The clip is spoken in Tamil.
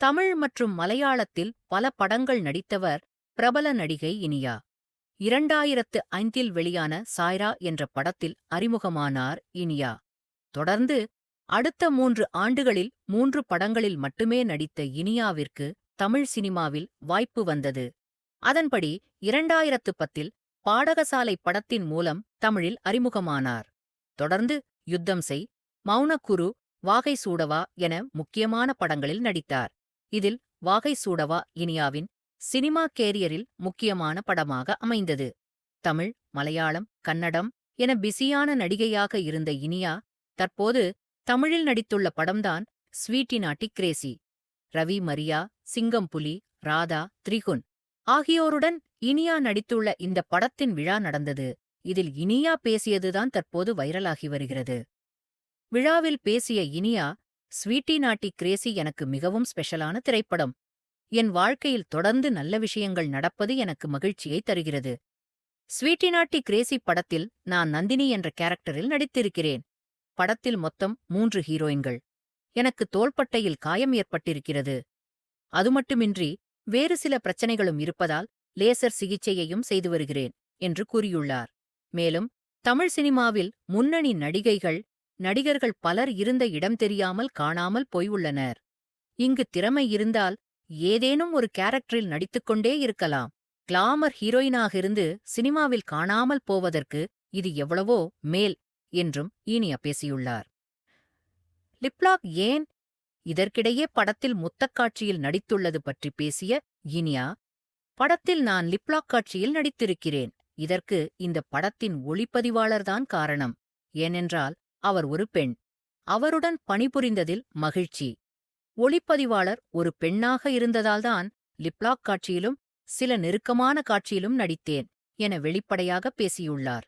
தமிழ் மற்றும் மலையாளத்தில் பல படங்கள் நடித்தவர் பிரபல நடிகை இனியா. இரண்டாயிரத்து ஐந்தில் வெளியான சாய்ரா என்ற படத்தில் அறிமுகமானார் இனியா. தொடர்ந்து அடுத்த மூன்று ஆண்டுகளில் மூன்று படங்களில் மட்டுமே நடித்த இனியாவிற்கு தமிழ் சினிமாவில் வாய்ப்பு வந்தது. அதன்படி இரண்டாயிரத்து பத்தில் பாடகசாலை படத்தின் மூலம் தமிழில் அறிமுகமானார். தொடர்ந்து யுத்தம் செய் மௌனக்குரு வாகை சூடவா என முக்கியமான படங்களில் நடித்தார். இதில் வாகை சூடவா இனியாவின் சினிமா கேரியரில் முக்கியமான படமாக அமைந்தது தமிழ் மலையாளம் கன்னடம் என பிஸியான நடிகையாக இருந்த இனியா தற்போது தமிழில் நடித்துள்ள படம்தான் sweety naughty crazy Ravi Maria Singampuli Radha Thrigun ஆகியோருடன் இனியா நடித்துள்ள இந்த படத்தின் விழா நடந்தது. இதில் இனியா பேசியதுதான் தற்போது வைரலாகி வருகிறது. விழாவில் பேசிய இனியா ஸ்வீட்டி நாட்டி கிரேசி எனக்கு மிகவும் ஸ்பெஷலான திரைப்படம். என் வாழ்க்கையில் தொடர்ந்து நல்ல விஷயங்கள் நடப்பது எனக்கு மகிழ்ச்சியை தருகிறது. ஸ்வீட்டி நாட்டி கிரேசி படத்தில் நான் நந்தினி என்ற கேரக்டரில் நடித்திருக்கிறேன். படத்தில் மொத்தம் மூன்று ஹீரோயின்கள். எனக்கு தோள்பட்டையில் காயம் ஏற்பட்டிருக்கிறது. அது மட்டுமின்றி வேறு சில பிரச்சனைகளும் இருப்பதால் லேசர் சிகிச்சையையும் செய்து வருகிறேன் என்று கூறியுள்ளார். மேலும் தமிழ் சினிமாவில் முன்னணி நடிகைகள் நடிகர்கள் பலர் இருந்த இடம் தெரியாமல் காணாமல் போயுள்ளனர். இங்கு திறமை இருந்தால் ஏதேனும் ஒரு கேரக்டரில் நடித்துக்கொண்டே இருக்கலாம். கிளாமர் ஹீரோயினாக இருந்து சினிமாவில் காணாமல் போவதற்கு இது எவ்வளவோ மேல் என்றும் ஈனியா பேசியுள்ளார். லிப்லாக் ஏன் இதற்கிடையே படத்தில் முத்தக்காட்சியில் நடித்துள்ளது பற்றி பேசிய இனியா படத்தில் நான் லிப்லாக் காட்சியில் நடித்திருக்கிறேன். இதற்கு இந்த படத்தின் ஒளிப்பதிவாளர்தான் காரணம். ஏனென்றால் அவர் ஒரு பெண். அவருடன் பணிபுரிந்ததில் மகிழ்ச்சி. ஒளிப்பதிவாளர் ஒரு பெண்ணாக இருந்ததால்தான் லிப்லாக் காட்சியிலும் சில நெருக்கமான காட்சியிலும் நடித்தேன் என வெளிப்படையாக பேசியுள்ளார்.